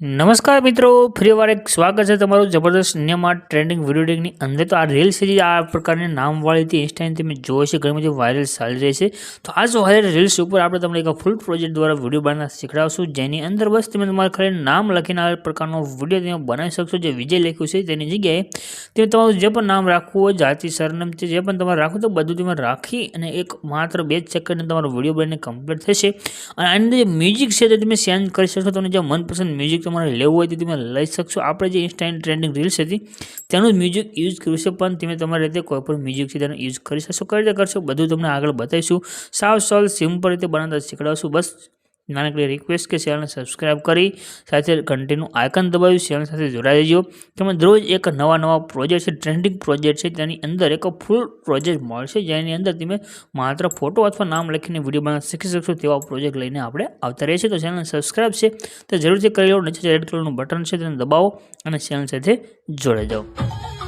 નમસ્કાર મિત્રો ફરીવાર એક સ્વાગત છે તમારું જબરદસ્ત ઇન્ડિયામાં ટ્રેન્ડિંગ વીડિયો ટેકની અંદર. તો આ રીલ સિરીઝ આ પ્રકારની નામવાળી હતી ઇન્સ્ટાની તમે જોઈ છે, ઘણી બધી વાયરલ ચાલી રહી છે. તો આ જ વાયરલ રીલ્સ ઉપર આપણે તમને એક ફૂલ પ્રોજેક્ટ દ્વારા વીડિયો બનાવતા શીખડાવશું, જેની અંદર બસ તમે તમારે ખાલી નામ લખીને આ પ્રકારનો વીડિયો તમે બનાવી શકશો, જે વિજય લખ્યું છે તેની જગ્યાએ. તે તમારું જે પણ નામ રાખવું હોય, જાતિ, સરનામ છે જે પણ તમારે રાખવું તો બધું તમે રાખી અને એક માત્ર બે જ સેકન્ડને તમારો વીડિયો બનીને કમ્પ્લીટ થશે. અને આની જે મ્યુઝિક છે તે તમે સેન્ડ કરી શકશો, તમને જે મનપસંદ મ્યુઝિક તમારે લેવું હોય તો તમે લઈ શકશો. આપણે જે ઇન્સ્ટાની ટ્રેન્ડિંગ રીલ્સ હતી, તેનું મ્યુઝિક યુઝ કર્યું છે, પણ તમે તમારી રીતે કોઈ પણ મ્યુઝિક છે તેનો યુઝ કરી શકશો. કઈ રીતે કરશો, બધું તમને આગળ બતાવીશું. સાવ સોલ સિમ્પલ રીતે બનાવતા શીખડાવશું. બસ નાનકડી રિક્વેસ્ટ કે ચેનલને સબસ્ક્રાઇબ કરી, સાથે ઘંટીનું આઇકન દબાવ્યું ચેનલ સાથે જોડાઈ દેજો તેમજ રોજ એક નવા નવા પ્રોજેક્ટ છે ટ્રેન્ડિંગ પ્રોજેક્ટ છે, તેની અંદર એક ફૂલ પ્રોજેક્ટ મળશે, જેની અંદર તમે માત્ર ફોટો અથવા નામ લખીને વીડિયો બનાવતા શીખી શકશો તેવા પ્રોજેક્ટ લઈને આપણે આવતા રહીએ છીએ. તો ચેનલને સબસ્ક્રાઇબ છે, તે જરૂરથી કરી લો, નીચે રેડ કલરનું બટન છે, તેને દબાવો અને ચેનલ સાથે જોડાઈ જાઓ.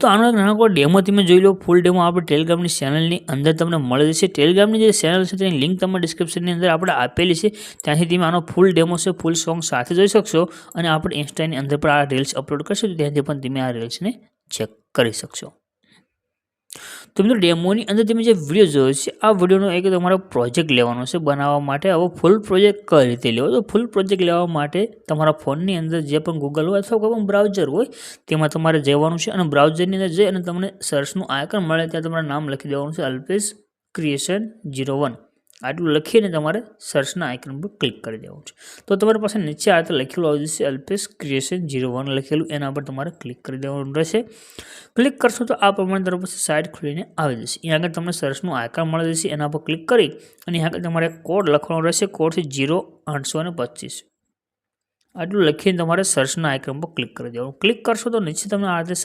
તો આનો એક નાનકડો ડેમો તમે જોઈ લો ફૂલ ડેમો આપણે ટેલિગ્રામની ચેનલની અંદર તમને મળી જશે ટેલિગ્રામની જે ચેનલ છે તેની લિંક તમને ડિસ્ક્રિપ્શનની અંદર આપણે આપેલી છે. ત્યાંથી તમે આનો ફૂલ ડેમો છે ફૂલ સોંગ સાથે જોઈ શકશો અને આપણે ઇન્સ્ટાની અંદર પણ આ રીલ્સ અપલોડ કરશું ત્યાંથી પણ તમે આ રીલ્સને ચેક કરી શકશો. તો મિત્રો ડેમોની અંદર તમે જે વીડિયો જોયો છે, આ વિડીયોનો એક તમારો પ્રોજેક્ટ લેવાનો છે બનાવવા માટે. હવે ફૂલ પ્રોજેક્ટ કઈ રીતે લેવો? તો ફૂલ પ્રોજેક્ટ લેવા માટે તમારા ફોનની અંદર જે પણ ગૂગલ હોય અથવા કોઈ પણ બ્રાઉઝર હોય, તેમાં તમારે જવાનું છે અને બ્રાઉઝરની અંદર જઈ અને તમને સર્ચનું આયકન મળે, ત્યાં તમારે નામ લખી દેવાનું છે, અલ્પેશ ક્રિએશન જીરો વન આટલું લખીને તમારે સર્ચના આઇકન પર ક્લિક કરી દેવાનું છે. તો તમારી પાસે નીચે આ લખેલું આવી જશે અલ્પેશ ક્રિએશન જીરો વન લખેલું, એના પર તમારે ક્લિક કરી દેવાનું રહેશે. ક્લિક કરશો તો આ પ્રમાણે તમારી પાસે સાઇટ ખુલીને આવી જશે. અહીંયા આગળ તમને સર્ચનું આઇકન મળી જશે, એના પર ક્લિક કરી અને અહીંયા આગળ તમારે કોડ લખવાનો રહેશે કોડ છે જીરો આઠસો અને પચીસ. આટલું લખીને તમારે સર્ચના આઇકન પર ક્લિક કરી દેવાનું. ક્લિક કરશો તો નીચે તમને આ રીતે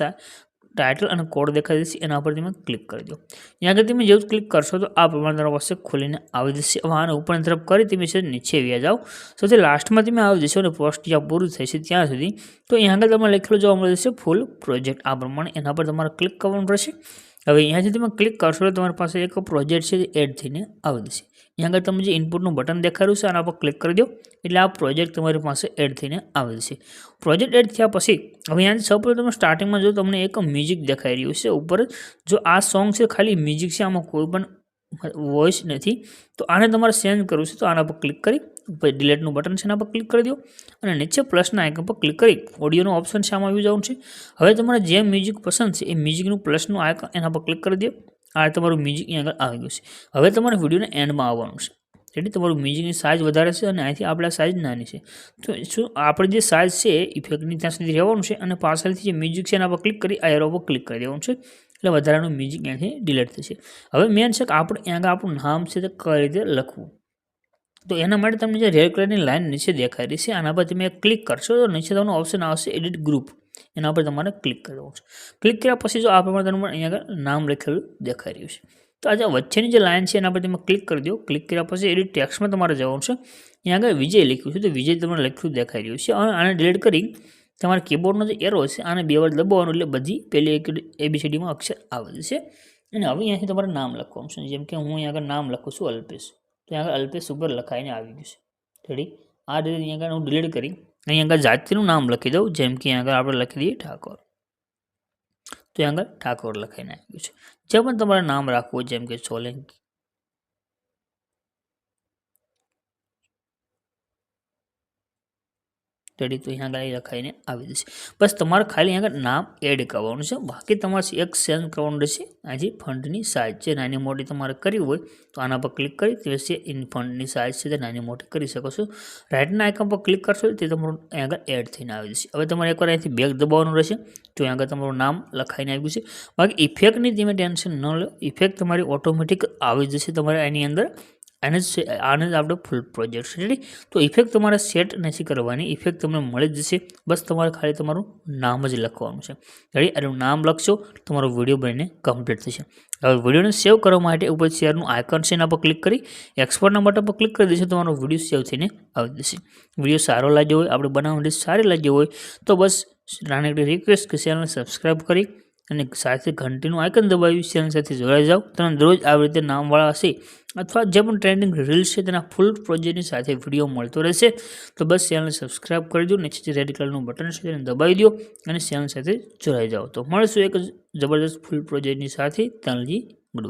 ટાઇટલ અને કોડ દેખાઈ જશે, એના પર તમે ક્લિક કરી દો. ત્યાં આગળ તમે જેવું ક્લિક કરશો, તો આ પ્રમાણે તમારા પાસે ખોલીને આવી જશે. હવે આને ઉપરની તરફ કરી તમે છે નીચે વ્યા જાઓ. સૌથી લાસ્ટમાં તમે આવી જશો અને પોસ્ટ જ્યાં પૂરું થશે ત્યાં સુધી, તો અહીંયા આગળ તમારે લખેલું જોવા મળી જશે ફૂલ પ્રોજેક્ટ આ પ્રમાણે એના પર તમારે ક્લિક કરવાનું રહેશે. હવે અહીંયાથી તમે ક્લિક કરશો તો તમારી પાસે એક પ્રોજેક્ટ છે એડ થઈને આવી જશે. અહીંયા આગળ તમે જે ઇનપુટનું બટન દેખાડ્યું છે, આના પર ક્લિક કરી દો. એટલે આ પ્રોજેક્ટ તમારી પાસે એડ થઈને આવે છે પ્રોજેક્ટ એડ થયા પછી, હવે અહીંયાથી સૌપ્રથમ તમે સ્ટાર્ટિંગમાં જો તમને એક મ્યુઝિક દેખાઈ રહ્યું છે ઉપર, જો આ સોંગ છે ખાલી મ્યુઝિક છે, આમાં કોઈ પણ વોઇસ નથી, તો આને તમારે ચેન્જ કરવું છે, તો આના પર ક્લિક કરી ડિલેટનું બટન છે એના પર ક્લિક કરી દો. અને નીચે પ્લસના આઇકન પર ક્લિક કરી ઓડિયોનો ઓપ્શન આમાં આવી જવાનું છે. હવે તમારે જે મ્યુઝિક પસંદ છે, એ મ્યુઝિકનું પ્લસનું આઇકન એના પર ક્લિક કરી દો. આ તમારું મ્યુઝિક અહીંયા આગળ આવી ગયું છે. હવે તમારે વિડીયોને એન્ડમાં આવવાનું છે. એટલે તમારું મ્યુઝિકની સાઇઝ વધારે છે અને અહીંથી આપણે સાઇઝ નાની છે. તો શું આપણે જે સાઇઝ છે ઇફેક્ટની ત્યાં સુધી રહેવાનું છે અને પાછળથી જે મ્યુઝિક છે એના પર ક્લિક કરી આ એરો પર ક્લિક કરી દેવાનું છે. એટલે વધારાનું મ્યુઝિક અહીંથી ડિલીટ થશે. હવે મેન છે કે આપણે અહીંયા આગળ આપણું નામ છે તે કઈ રીતે લખવું? તો એના માટે તમને જે રેડ કલરની લાઇન નીચે દેખાઈ રહી છે, આના પર તમે ક્લિક કરશો તો નીચે તમને ઓપ્શન આવશે એડિટ ગ્રુપ એના પર તમારે ક્લિક કરવાનું છે. ક્લિક કર્યા પછી જો આ પ્રમાણે તમને અહીંયા આગળ નામ લખેલું દેખાઈ રહ્યું છે. તો આ જે વચ્ચેની જે લાઇન છે એના પર તમે ક્લિક કરી દો. ક્લિક કર્યા પછી એડિટ ટેક્સમાં તમારે જવાનું છે. અહીંયા આગળ વિજય લખ્યું છે. તો વિજય તમને લખ્યું દેખાઈ રહ્યું છે. અને આને ડિલીટ કરી તમારા કીબોર્ડનો જે એરો છે, આને બે વાર દબાવવાનું એટલે બધી પહેલી એક એબીસીડીમાં અક્ષર આવે છે. અને હવે અહીંયાથી તમારે નામ લખવાનું છે. જેમ કે હું અહીંયા આગળ નામ લખું છું અલ્પેશ. તો અહીંયા આગળ અલ્પેશ ઉપર લખાઈને આવી ગયું છે. રેડી આ રીતે અહીંયા આગળ હું ડિલીટ કરી અહીં આગળ જાતિનું નામ લખી દઉં, જેમ કે આગળ આપણે લખી દઈએ ઠાકોર. તો આગળ ઠાકોર લખાઈને આવી ગયું છે. જે પણ તમારે નામ રાખવું જેમ કે સોલંકી રેડી તો અહીંયા આગળ લખાઈને આવી જશે. બસ તમારે ખાલી આગળ નામ એડ કરવાનું છે. બાકી તમારે એક સેન્ડ કરવાનું રહેશે આજે ફંડની સાઇઝ છે, નાની મોટી તમારે કરવી હોય, તો આના પર ક્લિક કરી તે છે ઇન ફંડની સાઇઝ છે તે નાની મોટી કરી શકો છો. રાઇટના આઇકન પર ક્લિક કરશો તે તમારું અહીં આગળ એડ થઈને આવી જશે. હવે તમારે એકવાર અહીંથી બેગ દબાવવાનું રહેશે, તો અહીંયા આગળ તમારું નામ લખાઈને આવ્યું છે. બાકી ઇફેક્ટની તમે ટેન્શન ન લો ઇફેક્ટ તમારી ઓટોમેટિક આવી જશે તમારે એની અંદર. આને જ આને જ આપણે ફૂલ પ્રોજેક્ટ છે, રેડી? તો ઇફેક્ટ તમારે સેટ નથી કરવાની ઇફેક્ટ તમને મળી જ જશે. બસ તમારે ખાલી તમારું નામ જ લખવાનું છે. રેડી? અને નામ લખશો, તમારો વીડિયો બનીને કમ્પ્લીટ થશે. હવે વિડીયોને સેવ કરવા માટે ઉપર શેરનું આઇકન છે એના પર ક્લિક કરી એક્સપોર્ટના બટન પર ક્લિક કરી દેશો, તમારો વીડિયો સેવ થઈને આવી જશે. વીડિયો સારો લાગ્યો હોય, આપણે બનાવવાની સારી લાગ્યો હોય, તો બસ નાની રિક્વેસ્ટ કે ચેનલને સબસ્ક્રાઈબ કરી અને સાથે ઘંટીનું આઇકન દબાવી ચેનલ સાથે જોડાઈ જાઓ. તમને દરરોજ આવી રીતે નામવાળા હશે અથવા જે પણ ટ્રેન્ડિંગ રીલ્સ છે તેના ફૂલ પ્રોજેક્ટની સાથે વીડિયો મળતો રહેશે. તો બસ ચેનલને સબસ્ક્રાઇબ કરી દો, નીચે રેડ કલરનું બટન છે તેને દબાવી દો અને ચેનલ સાથે જોડાઈ જાઓ. તો મળશું એક જબરદસ્ત ફૂલ પ્રોજેક્ટની સાથે. ત્યાંજી ગુડ